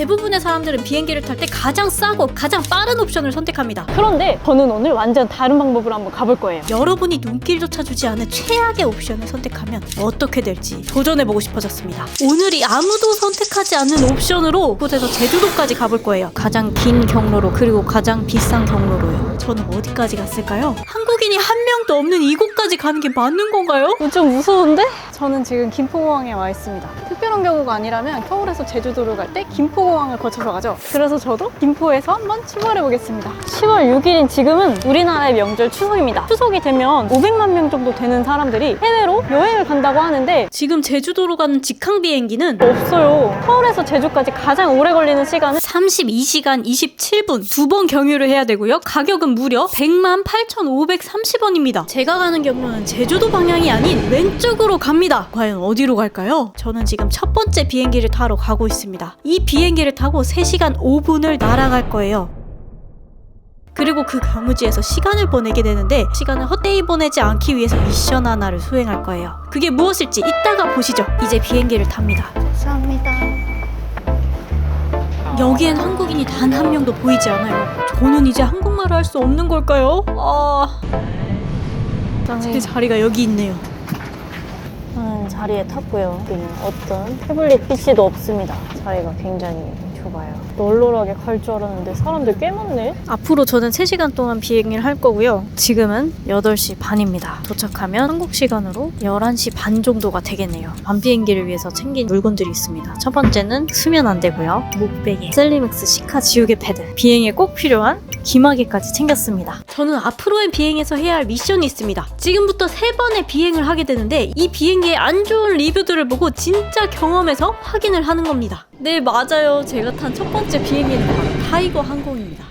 대부분의 사람들은 비행기를 탈 때 가장 싸고 가장 빠른 옵션을 선택합니다. 그런데 저는 오늘 완전 다른 방법으로 한번 가볼 거예요. 여러분이 눈길조차 주지 않은 최악의 옵션을 선택하면 어떻게 될지 도전해보고 싶어졌습니다. 오늘이 아무도 선택하지 않는 옵션으로 곳에서 제주도까지 가볼 거예요. 가장 긴 경로로 그리고 가장 비싼 경로로요. 저는 어디까지 갔을까요? 한국인이 한 명도 없는 이곳까지 가는 게 맞는 건가요? 이거 좀 무서운데? 저는 지금 김포공항에 와 있습니다. 특별한 경우가 아니라면 서울에서 제주도를 갈 때 김포공항 을 거쳐서 가죠. 그래서 저도 김포에서 한번 출발해 보겠습니다. 10월 6일인 지금은 우리나라의 명절 추석입니다. 추석이 되면 500만 명 정도 되는 사람들이 해외로 여행을 간다고 하는데 지금 제주도로 가는 직항 비행기는 없어요. 서울에서 제주까지 가장 오래 걸리는 시간은 32시간 27분 두 번 경유를 해야 되고요. 가격은 무려 100만 8,530원입니다. 제가 가는 경로는 제주도 방향이 아닌 왼쪽으로 갑니다. 과연 어디로 갈까요? 저는 지금 첫 번째 비행기를 타러 가고 있습니다. 이 비행기 를 타고 3시간 5분을 날아갈 거예요. 그리고 그 경유지에서 시간을 보내게 되는데 시간을 헛되이 보내지 않기 위해서 미션 하나를 수행할 거예요. 그게 무엇일지 이따가 보시죠. 이제 비행기를 탑니다. 감사합니다. 여기엔 한국인이 단 한 명도 보이지 않아요. 저는 이제 한국말을 할 수 없는 걸까요? 아, 제 자리가 여기 있네요. 자리에 탔고요. 어떤 태블릿 PC도 없습니다. 자리가 굉장히 좁아요. 널널하게 갈 줄 알았는데 사람들 꽤 많네. 앞으로 저는 3시간 동안 비행을 할 거고요. 지금은 8시 반입니다. 도착하면 한국 시간으로 11시 반 정도가 되겠네요. 밤 비행기를 위해서 챙긴 물건들이 있습니다. 첫 번째는 수면 안 되고요. 목베개, 셀리맥스 시카 지우개 패드, 비행에 꼭 필요한 기마개까지 챙겼습니다. 저는 앞으로의 비행에서 해야 할 미션이 있습니다. 지금부터 세 번의 비행을 하게 되는데 이 비행기의 안 좋은 리뷰들을 보고 진짜 경험해서 확인을 하는 겁니다. 네, 맞아요. 제가 탄 첫 번째 비행기는 바로 타이거 항공입니다.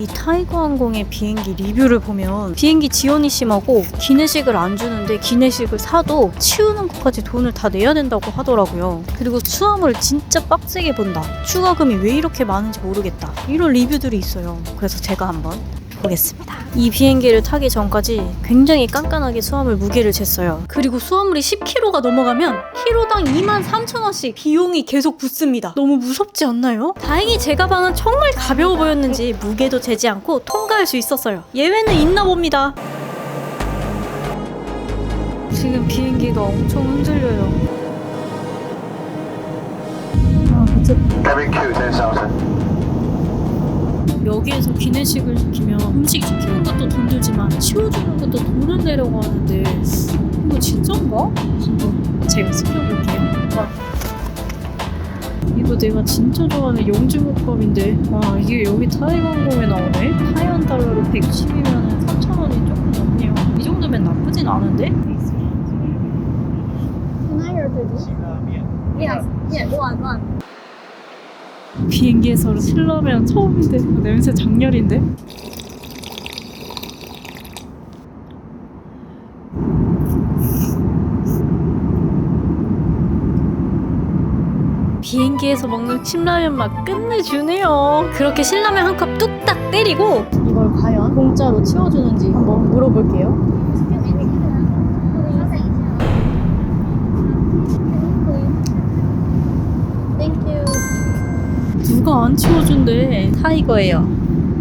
이 타이거 항공의 비행기 리뷰를 보면 비행기 지원이 심하고 기내식을 안 주는데 기내식을 사도 치우는 것까지 돈을 다 내야 된다고 하더라고요. 그리고 수화물을 진짜 빡세게 본다. 추가금이 왜 이렇게 많은지 모르겠다. 이런 리뷰들이 있어요. 그래서 제가 한번 보겠습니다. 이 비행기를 타기 전까지 굉장히 깐깐하게 수화물 무게를 쟀어요. 그리고 수화물이 10kg가 넘어가면 키로당 23,000원씩 비용이 계속 붙습니다. 너무 무섭지 않나요? 다행히 제 가방은 정말 가벼워 보였는지 무게도 재지 않고 통과할 수 있었어요. 예외는 있나 봅니다. 지금 비행기가 엄청 흔들려요. 아, 10,000. 여기에서 기내식을 시키면 음식 시키는 것도 돈 들지만 치워주는 것도 돈을 내려고 하는데 이거 진짠가? 한번 제가 시켜볼게요. 와. 이거 내가 진짜 좋아하는 영주국밥인데 와 이게 여기 타이항공에 나오네? 타이완 달러로 110이면 3,000원이 조금 넘네요. 이 정도면 나쁘진 않은데? 비행기에서 신라면 처음인데 냄새 장렬인데? 비행기에서 먹는 신라면 맛 끝내주네요. 그렇게 신라면 한 컵 뚝딱 때리고 이걸 과연 공짜로 치워주는지 한번 물어볼게요. 누가 안 치워준대. 타이거예요.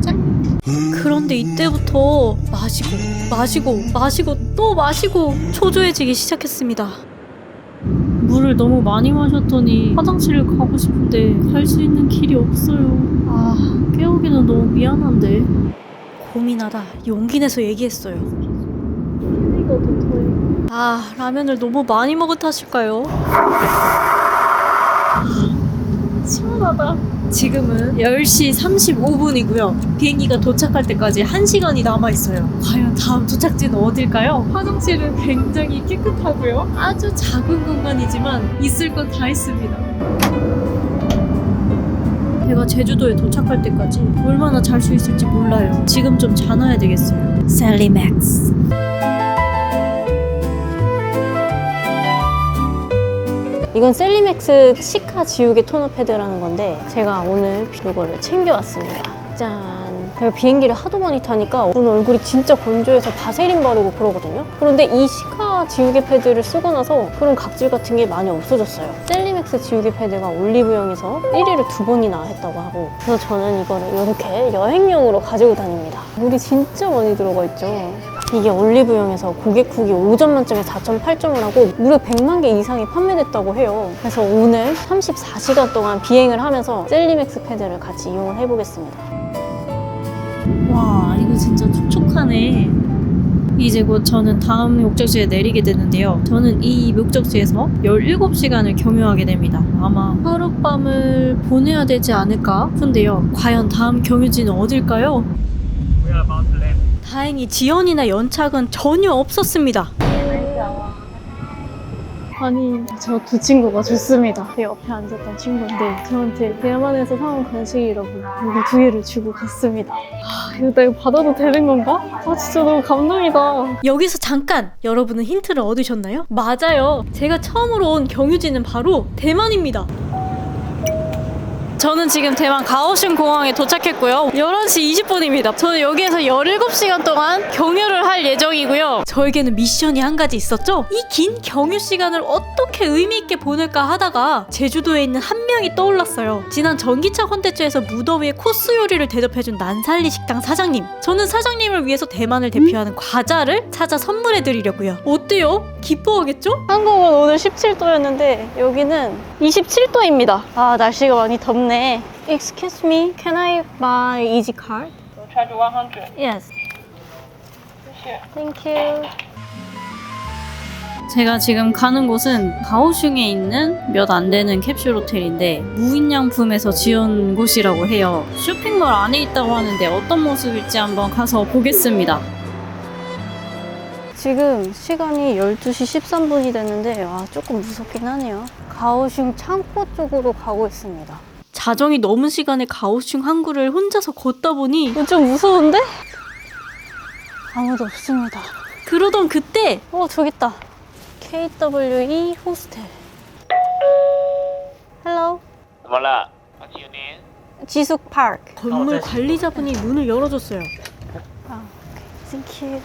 짠. 그런데 이때부터 마시고 마시고 마시고 또 마시고 초조해지기 시작했습니다. 물을 너무 많이 마셨더니 화장실을 가고 싶은데 갈 수 있는 길이 없어요. 아 깨우기는 너무 미안한데. 고민하다 용기 내서 얘기했어요. 아 라면을 너무 많이 먹은 탓일까요? 시원하다. 지금은 10시 35분이고요. 비행기가 도착할 때까지 1시간이 남아있어요. 과연 다음 도착지는 어딜까요? 화장실은 굉장히 깨끗하고요. 아주 작은 공간이지만 있을 건 다 있습니다. 제가 제주도에 도착할 때까지 얼마나 잘 수 있을지 몰라요. 지금 좀 자놔야 되겠어요. 셀리맥스. 이건 셀리맥스 시카 지우개 토너 패드라는 건데 제가 오늘 이거를 챙겨왔습니다. 짠. 제가 비행기를 하도 많이 타니까 오늘 얼굴이 진짜 건조해서 바세린 바르고 그러거든요. 그런데 이 시카 지우개 패드를 쓰고 나서 그런 각질 같은 게 많이 없어졌어요. 셀리맥스 지우개 패드가 올리브영에서 1위를 두 번이나 했다고 하고 그래서 저는 이거를 이렇게 여행용으로 가지고 다닙니다. 물이 진짜 많이 들어가 있죠. 이게 올리브영에서 고객 후기 5점 만점에 4.8점을 하고 무려 100만 개 이상이 판매됐다고 해요. 그래서 오늘 34시간 동안 비행을 하면서 셀리맥스 패드를 같이 이용을 해보겠습니다. 와 이거 진짜 촉촉하네 이제 곧 저는 다음 목적지에 내리게 되는데요 저는 이 목적지에서 17시간을 경유하게 됩니다 아마 하룻밤을 보내야 되지 않을까 싶은데요 과연 다음 경유지는 어딜까요? 다행히 지연이나 연착은 전혀 없었습니다 아니 저 두 친구가 좋습니다. 제 옆에 앉았던 친구인데 저한테 대만에서 사온 간식이라고 이거 두 개를 주고 갔습니다. 아, 이거 나 이거 받아도 되는 건가? 아 진짜 너무 감동이다. 여기서 잠깐 여러분은 힌트를 얻으셨나요? 맞아요. 제가 처음으로 온 경유지는 바로 대만입니다. 저는 지금 대만 가오슝 공항에 도착했고요. 11시 20분입니다. 저는 여기에서 17시간 동안 경유를 할 예정이고요. 저에게는 미션이 한 가지 있었죠? 이 긴 경유 시간을 어떻게 의미있게 보낼까 하다가 제주도에 있는 한 명이 떠올랐어요. 지난 전기차 콘텐츠에서 무더위에 코스 요리를 대접해준 난살리 식당 사장님. 저는 사장님을 위해서 대만을 대표하는 과자를 찾아 선물해 드리려고요. 어때요? 기뻐하겠죠? 한국은 오늘 17도였는데 여기는 27도입니다. 아 날씨가 많이 덥네. Excuse me, can I buy easy card? charge 100. Yes. Thank you. 제가 지금 가는 곳은 가오슝에 있는 몇 안 되는 캡슐 호텔인데 무인양품에서 지은 곳이라고 해요. 쇼핑몰 안에 있다고 하는데 어떤 모습일지 한번 가서 보겠습니다. 지금 시간이 12시 13분이 됐는데 아, 조금 무섭긴 하네요. 가오슝 창고 쪽으로 가고 있습니다. 자정이 넘은 시간에 가오슝 항구를 혼자서 걷다 보니 이거 좀 무서운데? 아무도 없습니다. 그러던 그때 어, 저기 있다. KWE 호스텔. 헬로. Voilà. What's your name? 지숙 파크. 건물 관리자분이 문을 열어줬어요. 아, Thank you.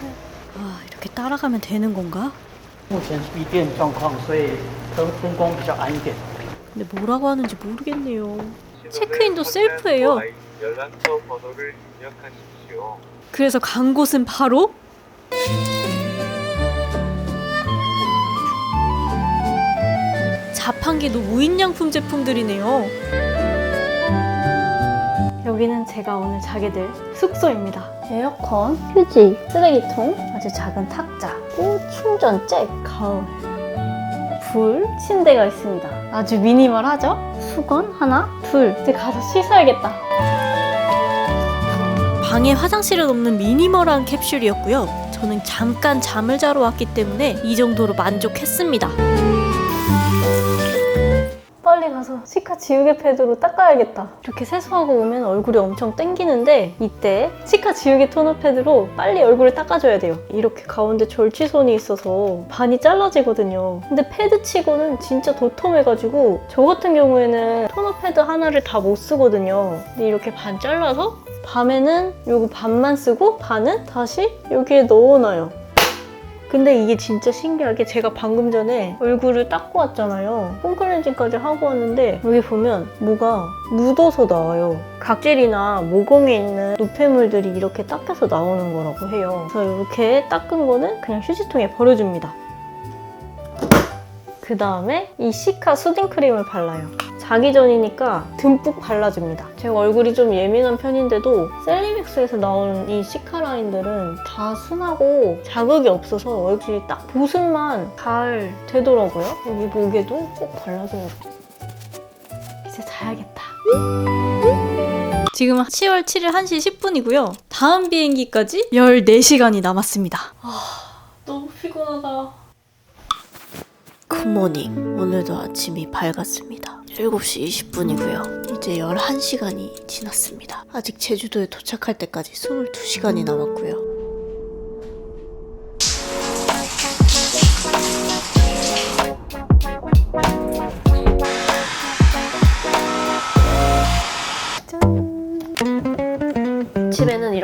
아 이렇게 따라가면 되는 건가? 目前是闭店状况，所以灯灯光比较暗一点。 근데 뭐라고 하는지 모르겠네요. 체크인도 셀프예요. 연락처 번호를 입력하십시오. 그래서 간 곳은 바로 자판기도 무인양품 제품들이네요. 여기는 제가 오늘 자게 될 숙소입니다. 에어컨, 휴지, 쓰레기통, 아주 작은 탁자, 또 충전 잭, 가을, 불, 침대가 있습니다. 아주 미니멀하죠? 수건 하나, 둘. 이제 가서 씻어야겠다. 방에 화장실은 없는 미니멀한 캡슐이었고요. 저는 잠깐 잠을 자러 왔기 때문에 이 정도로 만족했습니다. 빨리 가서 치카 지우개 패드로 닦아야겠다. 이렇게 세수하고 오면 얼굴이 엄청 땡기는데 이때 치카 지우개 토너 패드로 빨리 얼굴을 닦아줘야 돼요. 이렇게 가운데 절취선이 있어서 반이 잘라지거든요. 근데 패드 치고는 진짜 도톰해가지고 저 같은 경우에는 토너 패드 하나를 다 못 쓰거든요. 근데 이렇게 반 잘라서 밤에는 요거 반만 쓰고 반은 다시 여기에 넣어놔요. 근데 이게 진짜 신기하게 제가 방금 전에 얼굴을 닦고 왔잖아요. 폼클렌징까지 하고 왔는데 여기 보면 뭐가 묻어서 나와요. 각질이나 모공에 있는 노폐물들이 이렇게 닦여서 나오는 거라고 해요. 그래서 이렇게 닦은 거는 그냥 휴지통에 버려줍니다. 그 다음에 이 시카 수딩 크림을 발라요. 자기 전이니까 듬뿍 발라줍니다. 제가 얼굴이 좀 예민한 편인데도 셀리맥스에서 나오는 이 시카 라인들은 다 순하고 자극이 없어서 얼굴이 딱 보습만 잘 되더라고요. 여기 목에도 꼭 발라줘야 돼. 이제 자야겠다. 지금 10월 7일 1시 10분이고요. 다음 비행기까지 14시간이 남았습니다. 아, 너무 피곤하다. 굿모닝. 오늘도 아침이 밝았습니다. 7시 20분이고요. 이제 11시간이 지났습니다. 아직 제주도에 도착할 때까지 22시간이 남았고요.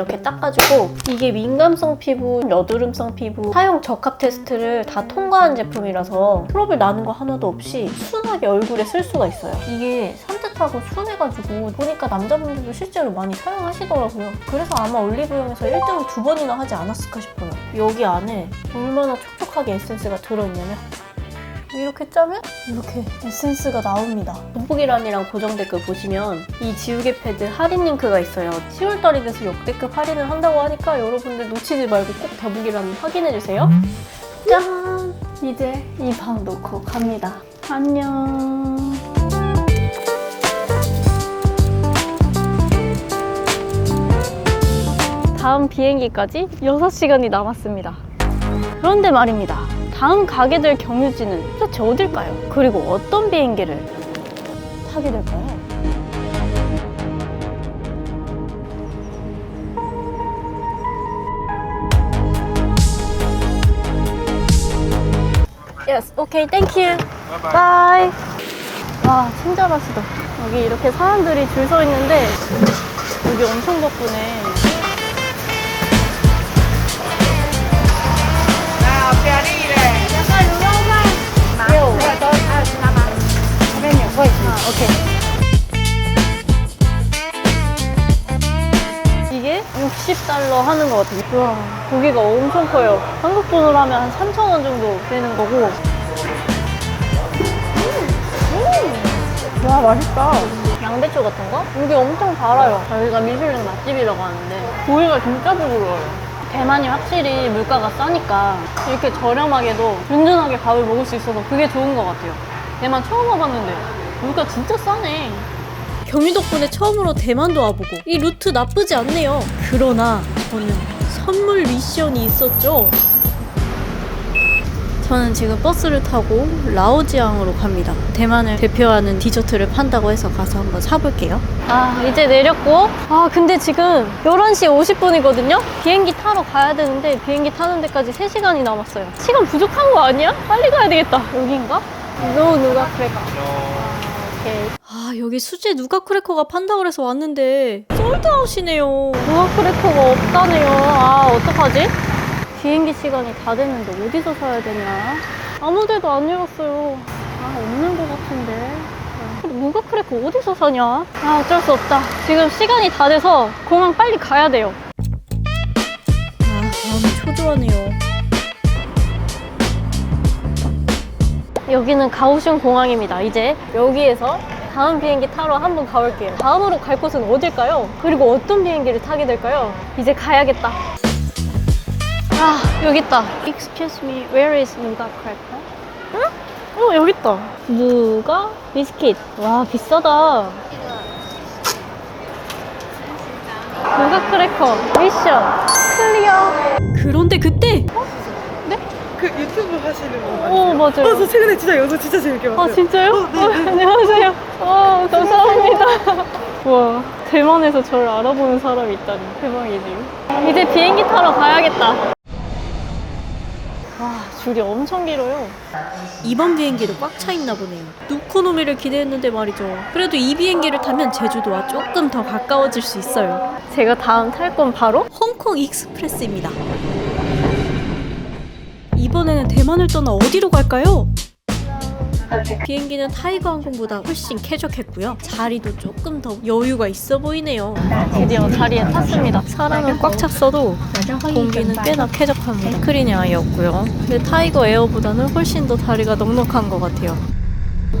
이렇게 닦아주고 이게 민감성 피부, 여드름성 피부 사용 적합 테스트를 다 통과한 제품이라서 트러블 나는 거 하나도 없이 순하게 얼굴에 쓸 수가 있어요. 이게 산뜻하고 순해가지고 보니까 남자분들도 실제로 많이 사용하시더라고요. 그래서 아마 올리브영에서 1등을 두 번이나 하지 않았을까 싶어요. 여기 안에 얼마나 촉촉하게 에센스가 들어있냐면 이렇게 짜면 이렇게 에센스가 나옵니다. 돋보기란이랑 고정 댓글 보시면 이 지우개 패드 할인 링크가 있어요. 10월달이 돼서 역대급 할인을 한다고 하니까 여러분들 놓치지 말고 꼭 더보기란 확인해주세요. 짠! 이제 이 방 놓고 갑니다. 안녕. 다음 비행기까지 6시간이 남았습니다. 그런데 말입니다. 다음 가게 될 경유지는 도대체 어딜까요? 그리고 어떤 비행기를 타게 될까요? Yes, okay. Bye. 와, 친절하시다. 여기 이렇게 사람들이 줄 서 있는데 여기 엄청 바쁘네. 아, 오케이. 이게 60달러 하는 것 같아요. 우와, 고기가 엄청 커요. 한국 돈으로 하면 한 3,000원 정도 되는 거고. 음! 와, 맛있다. 양배추 같은 거? 이게 엄청 달아요. 여기가 미슐랭 맛집이라고 하는데, 고기가 진짜 부드러워요. 대만이 확실히 물가가 싸니까 이렇게 저렴하게도 든든하게 밥을 먹을 수 있어서 그게 좋은 것 같아요. 대만 처음 와봤는데 물가 진짜 싸네. 경유 덕분에 처음으로 대만도 와보고 이 루트 나쁘지 않네요. 그러나 저는 선물 미션이 있었죠. 저는 지금 버스를 타고 라오지앙으로 갑니다. 대만을 대표하는 디저트를 판다고 해서 가서 한번 사볼게요. 아, 이제 내렸고. 아, 근데 지금 11시 50분이거든요? 비행기 타러 가야 되는데 비행기 타는 데까지 3시간이 남았어요. 시간 부족한 거 아니야? 빨리 가야 되겠다. 여긴가? 노 누가 크래커. 오케이. 아, 여기 수제 누가 크래커가 판다 그래서 왔는데 솔드아웃이네요. 누가 크래커가 없다네요. 아, 어떡하지? 비행기 시간이 다 됐는데 어디서 사야 되나? 아무 데도 안 열었어요. 아, 없는 것 같은데. 누가 크래커 어디서 사냐? 아, 어쩔 수 없다. 지금 시간이 다 돼서 공항 빨리 가야 돼요. 아, 마음이 초조하네요. 여기는 가오슝 공항입니다. 이제 여기에서 다음 비행기 타러 한번 가볼게요. 다음으로 갈 곳은 어딜까요? 그리고 어떤 비행기를 타게 될까요? 이제 가야겠다. 아, 여기 있다. Excuse me, where is 누가 크래커? 응? 어, 여기 있다. 누가 비스킷. 와, 비싸다. 누가 크래커 미션 클리어. 그런데 그때 그 유튜브 하시는 분 어, 맞아요. 어, 저 최근에 진짜 영상 진짜 재밌게 봤어요. 아 진짜요? 어, 네, 네. 어, 안녕하세요. 와 감사합니다. 와 대만에서 저를 알아보는 사람이 있다니 대박이네요. 이제 비행기 타러 가야겠다. 와 줄이 엄청 길어요. 이번 비행기도 꽉 차 있나 보네요. 누코노미를 기대했는데 말이죠. 그래도 이 비행기를 타면 제주도와 조금 더 가까워질 수 있어요. 제가 다음 탈 건 바로 홍콩 익스프레스입니다. 이번에는 대만을 떠나 어디로 갈까요? 비행기는 타이거 항공보다 훨씬 쾌적했고요. 자리도 조금 더 여유가 있어 보이네요. 드디어 자리에 탔습니다. 사람은 꽉 찼어도 공기는 꽤나 쾌적합니다. 스크린이 아예 없고요. 근데 타이거 에어보다는 훨씬 더 다리가 넉넉한 것 같아요.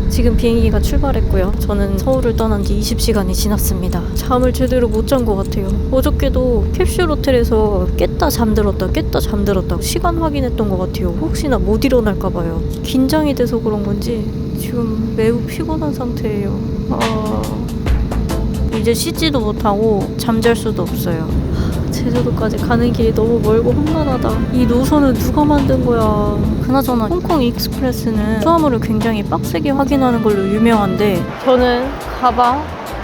지금 비행기가 출발했고요. 저는 서울을 떠난 지 20시간이 지났습니다. 잠을 제대로 못 잔 것 같아요. 어저께도 캡슐 호텔에서 깼다 잠들었다 깼다 잠들었다 시간 확인했던 것 같아요. 혹시나 못 일어날까 봐요. 긴장이 돼서 그런 건지 지금 매우 피곤한 상태예요. 아... 이제 씻지도 못하고 잠잘 수도 없어요. 제주도까지 가는 길이 너무 멀고 험난하다. 이 노선은 누가 만든 거야? 그나저나 홍콩 익스프레스는 수화물을 굉장히 빡세게 확인하는 걸로 유명한데 저는 가방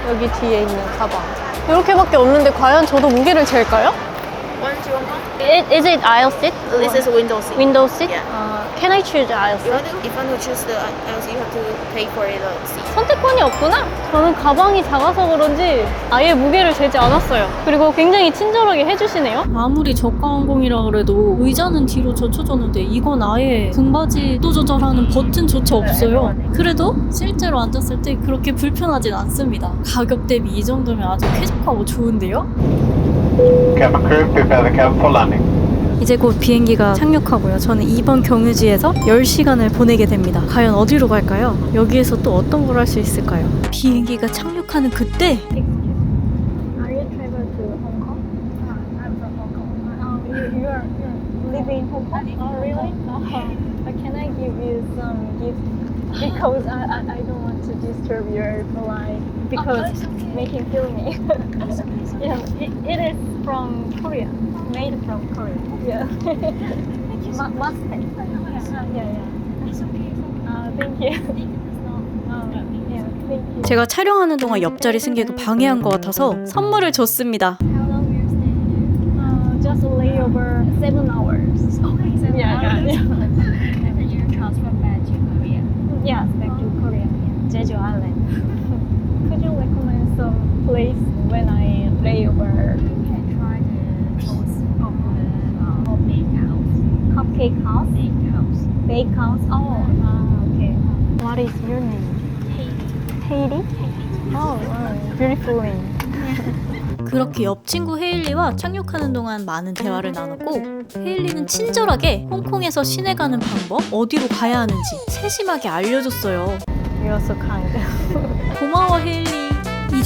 여기 뒤에 있는 가방 이렇게밖에 없는데 과연 저도 무게를 잴까요? One to one. Is, is it aisle seat? This is window seat. Window seat? Yeah. 아, Can I choose you want to, if you want to choose the IELTS, you have to pay for it. uh, seat. 선택권이 없구나? 저는 가방이 작아서 그런지 아예 무게를 재지 않았어요. 그리고 굉장히 친절하게 해주시네요. 아무리 저가 항공이라 그래도 의자는 뒤로 젖혀줬는데 이건 아예 등받이도 조절하는 버튼조차 없어요. 그래도 실제로 앉았을 때 그렇게 불편하진 않습니다. 가격 대비 이 정도면 아주 쾌적하고 좋은데요? Cabin crew, prepare the cabin for landing. 이제 곧 비행기가 착륙하고요. 저는 이번 경유지에서 10시간을 보내게 됩니다. 과연 어디로 갈까요? 여기에서 또 어떤 걸 할 수 있을까요? 비행기가 착륙하는 그때 Are you travel to Hong Kong? I'm from Hong Kong. Oh, you, you are living in Hong Kong? Oh, really? Uh, can I give you some gift? Because I, I, I don't want to disturb your flight because making filming. yeah, it, it is from Korea. Made from Korea. Yeah. Ma- Mustang. Yeah, yeah, okay. Uh, thank you. Uh, yeah, thank you. 제가 촬영하는 동안 옆자리 승객을 방해한 것 같아서 선물을 줬습니다. Uh, just a layover seven hours. Oh, yeah, yeah, yeah. And then you transfer back to Korea. Yes, back to Korea, Jeju Island. Some place when I layover? You can try the toast of the uh, bake house. Cupcake house, Bake house. bake house. Oh, ah, okay. What is your name? Hailey. Oh, wow. beautiful name. 그렇게 옆 친구 헤일리와 착륙하는 동안 많은 대화를 나눴고 헤일리는 친절하게 홍콩에서 시내 가는 방법, 어디로 가야 하는지 세심하게 알려줬어요. You are so kind. 고마워 헤일리.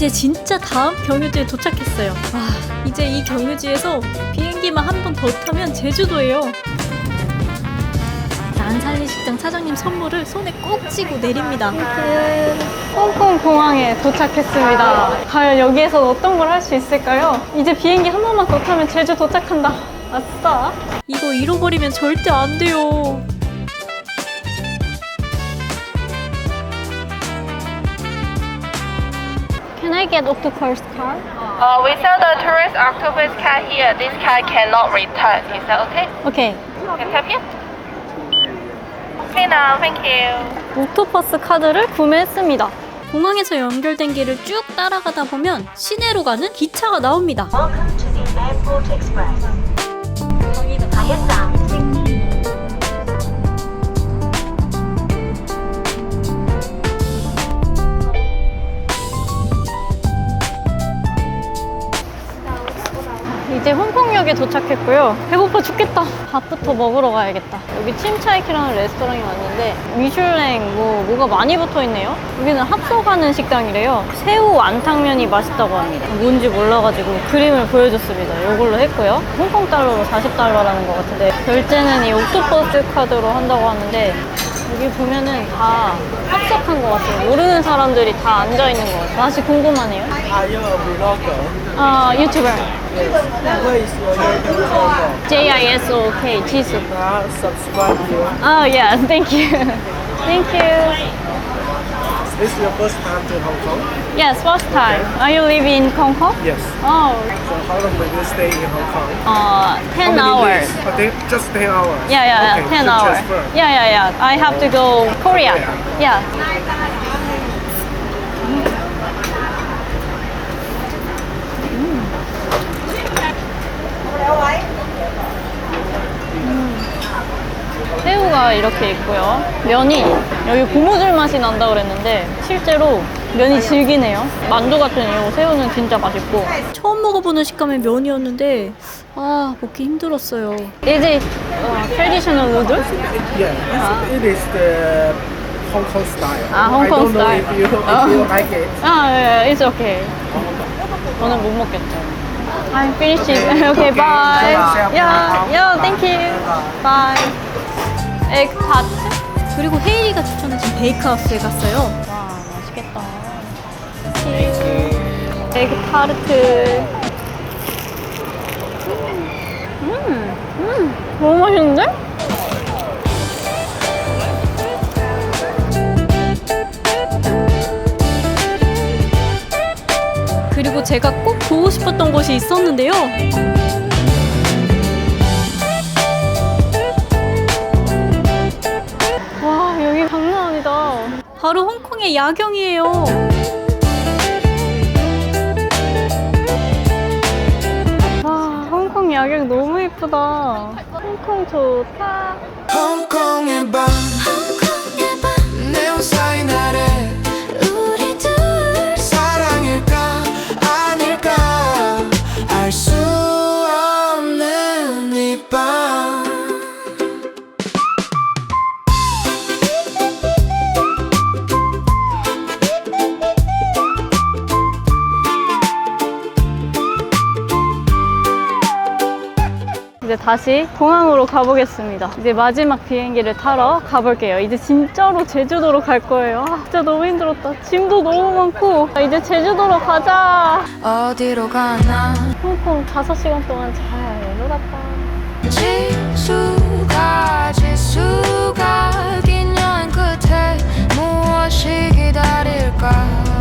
이제 진짜 다음 경유지에 도착했어요. 아, 이제 이 경유지에서 비행기만 한 번 더 타면 제주도예요. 난살리 식당 사장님 선물을 손에 꼭 쥐고 내립니다. 홍콩 공항에 도착했습니다. 과연 여기에서 어떤 걸 할 수 있을까요? 이제 비행기 한 번만 더 타면 제주 도착한다. 아싸. 이거 잃어버리면 절대 안 돼요. Get octopus car? Uh, we sell the tourist octopus cat here. This cat cannot return. Is that okay? 오케이. Can I help you? Okay now, thank you. 옥토퍼스 카드를 구매했습니다. 공항에서 연결된 길을 쭉 따라가다 보면 시내로 가는 기차가 나옵니다. Welcome to the Airport Express. ISM. 이제 홍콩역에 도착했고요. 배고파 죽겠다. 밥부터 먹으러 가야겠다. 여기 침차이키라는 레스토랑이 왔는데 미슐랭 뭐 뭐가 많이 붙어 있네요. 여기는 합석하는 식당이래요. 새우 완탕면이 맛있다고 합니다. 뭔지 몰라가지고 그림을 보여줬습니다. 이걸로 했고요. 홍콩 달러로 40달러라는 것 같은데 결제는 이 옥토퍼스 카드로 한다고 하는데 여기 보면은 다 합석한 것 같아요. 모르는 사람들이 다 앉아 있는 것 같아요. 맛이 궁금하네요. Are you a blogger? 아 유튜버 Where is your YouTube channel? JISOK 지수. Uh, subscribe you. Oh yeah, thank you. thank you. This is your first time to Hong Kong? Yes, first time. Are you living in Hong Kong? Yes. Oh, So how long will you stay in Hong Kong? uh, 10 hours. Oh, they- just 10 hours? Yeah, yeah, okay, yeah, 10 hours. transfer. Yeah, yeah, yeah. I have to go Korea. Yeah. 새우가 이렇게 있고요. 면이 여기 고무줄 맛이 난다 그랬는데 실제로 면이 질기네요. 만두 같은 이 새우는 진짜 맛있고. 처음 먹어보는 식감의 면이었는데 아 먹기 힘들었어요. Is it uh, traditional noodle? Yeah, it's, it is the Hong Kong style. Ah, Hong I Kong don't know style. if you, if Oh. you like it. 아, 예, it's okay. 저는 못 먹겠죠. I'm finishing. okay, bye. Yeah, yeah, thank you. Bye. Egg tart. 그리고 헤이리가 추천해준 베이크하우스에 갔어요. 와, 맛있겠다. 에그 타르트. 음, 음, 너무 맛있는데? 그리고 제가 꼭 보고 싶었던 곳이 있었는데요. 바로 홍콩의 야경이에요. 와, 홍콩 야경 너무 예쁘다. 홍콩 좋다. 홍콩의 밤 다시 공항으로 가보겠습니다. 이제 마지막 비행기를 타러 가볼게요. 이제 진짜로 제주도로 갈 거예요. 아, 진짜 너무 힘들었다. 짐도 너무 많고. 아, 이제 제주도로 가자. 어디로 가나 홍콩 5시간 동안 잘 놀았다. 지수가 지수가 긴 여행 끝에 무엇이 기다릴까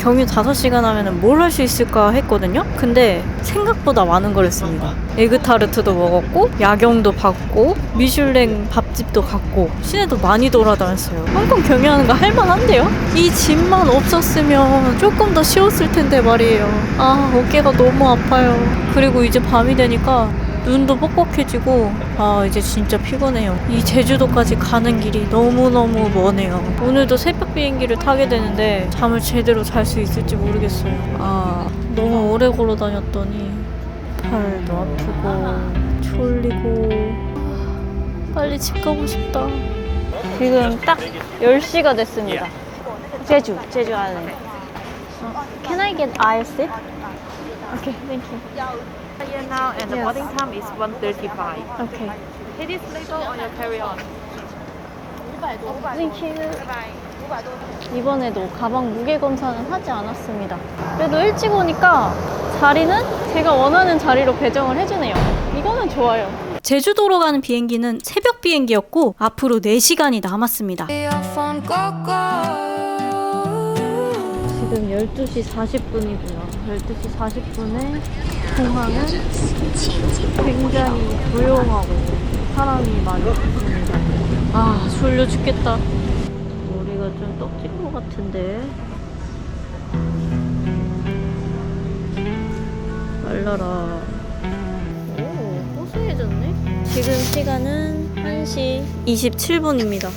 경유 5시간 하면은 뭘 할 수 있을까 했거든요. 근데 생각보다 많은 걸 했습니다. 에그타르트도 먹었고 야경도 봤고 미슐랭 밥집도 갔고 시내도 많이 돌아다녔어요. 홍콩 경유하는 거 할만한데요? 이 짐만 없었으면 조금 더 쉬웠을 텐데 말이에요. 아 어깨가 너무 아파요. 그리고 이제 밤이 되니까 눈도 뻑뻑해지고 아 이제 진짜 피곤해요. 이 제주도까지 가는 길이 너무너무 머네요. 오늘도 새벽 비행기를 타게 되는데 잠을 제대로 잘 수 있을지 모르겠어요. 아 너무 오래 걸어 다녔더니 팔도 아프고 졸리고 빨리 집 가고 싶다. 지금 딱 10시가 됐습니다. 제주, 제주 아일랜드. 어, Can I get seat? Okay, thank you. Here now, and the Yes. boarding time is 1:35. Okay, Pay this label on your carry-on. you. 이번에도 가방 무게 검사는 하지 않았습니다. 그래도 일찍 오니까 자리는 제가 원하는 자리로 배정을 해주네요. 이거는 좋아요. 제주도로 가는 비행기는 새벽 비행기였고 앞으로 4시간이 남았습니다. 지금 12시 40분이고요. 12시 40분에 공항은 굉장히 조용하고 사람이 많이 없습니다. 아 졸려 죽겠다. 머리가 좀 떡진 것 같은데. 말라라. 오, 고소해졌네. 지금 시간은 1시 27분입니다.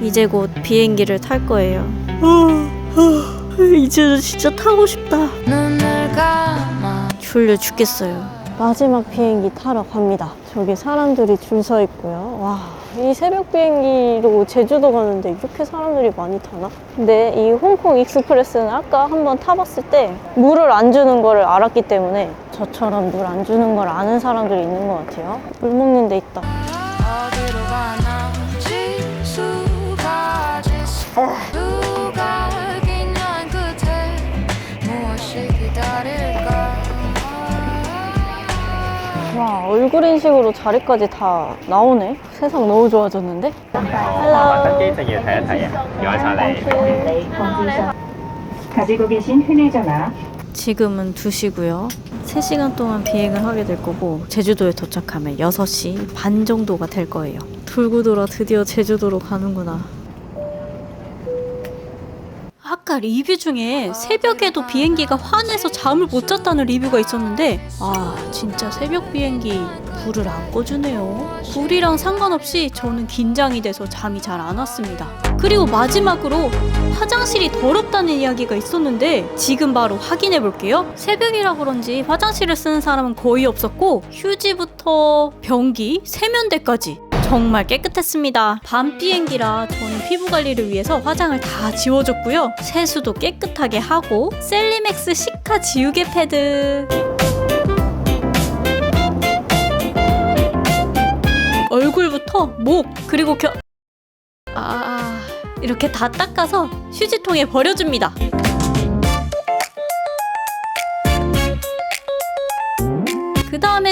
이제 곧 비행기를 탈 거예요. 이제 진짜 타고 싶다. 졸려 죽겠어요. 마지막 비행기 타러 갑니다. 저기 사람들이 줄 서 있고요. 와, 이 새벽 비행기로 제주도 가는데 이렇게 사람들이 많이 타나? 근데 이 홍콩 익스프레스는 아까 한번 타봤을 때 물을 안 주는 거를 알았기 때문에 저처럼 물 안 주는 걸 아는 사람들이 있는 것 같아요. 물 먹는 데 있다. 어디로 가나 지수가 지수 와, 얼굴 인식으로 자리까지 다 나오네. 세상 너무 좋아졌는데? 登機證要睇一睇啊，唔該晒你。 가지고 계신 휴대전화 지금은 2시고요. 3시간 동안 비행을 하게 될 거고 제주도에 도착하면 6시 반 정도가 될 거예요. 돌고 돌아 드디어 제주도로 가는구나. 아까 리뷰 중에 새벽에도 비행기가 환해서 잠을 못 잤다는 리뷰가 있었는데 아 진짜 새벽 비행기 불을 안 꺼주네요. 불이랑 상관없이 저는 긴장이 돼서 잠이 잘 안 왔습니다. 그리고 마지막으로 화장실이 더럽다는 이야기가 있었는데 지금 바로 확인해 볼게요. 새벽이라 그런지 화장실을 쓰는 사람은 거의 없었고 휴지부터 변기, 세면대까지 정말 깨끗했습니다. 밤 비행기라 저는 피부 관리를 위해서 화장을 다 지워줬고요. 세수도 깨끗하게 하고 셀리맥스 시카 지우개 패드 얼굴부터 목 그리고 겨 아, 이렇게 다 닦아서 휴지통에 버려줍니다.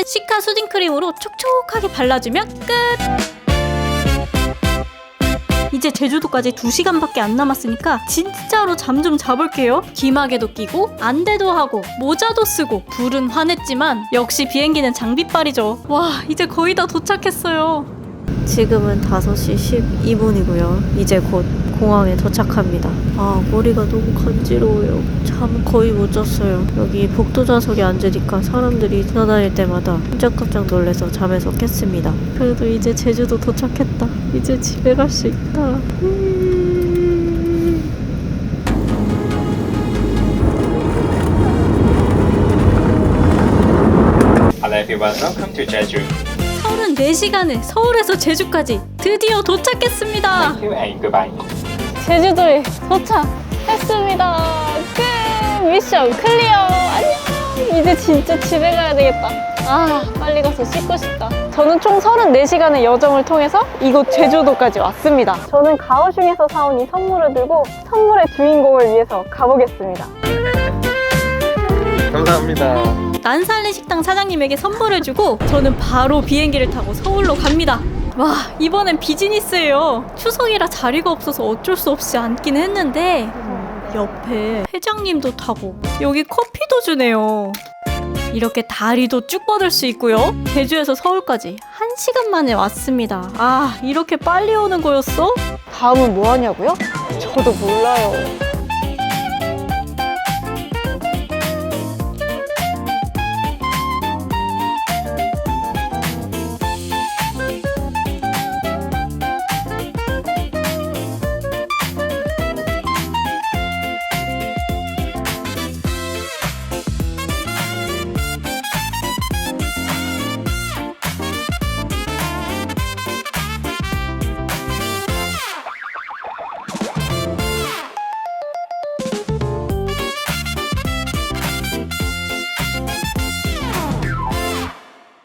시카 수딩 크림으로 촉촉하게 발라주면 끝! 이제 제주도까지 2시간밖에 안 남았으니까 진짜로 잠 좀 자볼게요. 기마개도 끼고 안대도 하고 모자도 쓰고 불은 환했지만 역시 비행기는 장비빨이죠. 와 이제 거의 다 도착했어요. 지금은 5시 12분이고요. 이제 곧 공항에 도착합니다. 아, 머리가 너무 간지러워요. 잠 거의 못 잤어요. 여기 복도 좌석에 앉으니까 사람들이 지나다닐 때마다 깜짝깜짝 놀래서 잠에서 깼습니다. 그래도 이제 제주도 도착했다. 이제 집에 갈 수 있다. 음. Hello everyone, welcome to Jeju. 34시간을 서울에서 제주까지 드디어 도착했습니다. 제주도에 도착했습니다. 끝! 미션 클리어! 안녕! 이제 진짜 집에 가야 되겠다. 아, 빨리 가서 씻고 싶다. 저는 총 34시간의 여정을 통해서 이곳 제주도까지 왔습니다. 저는 가오슝에서 사온 이 선물을 들고 선물의 주인공을 위해서 가보겠습니다. 감사합니다. 난살리 식당 사장님에게 선물을 주고 저는 바로 비행기를 타고 서울로 갑니다. 와 이번엔 비즈니스예요. 추석이라 자리가 없어서 어쩔 수 없이 앉긴 했는데 옆에 회장님도 타고 여기 커피도 주네요. 이렇게 다리도 쭉 뻗을 수 있고요. 제주에서 서울까지 한시간 만에 왔습니다. 아 이렇게 빨리 오는 거였어? 다음은 뭐 하냐고요? 저도 몰라요.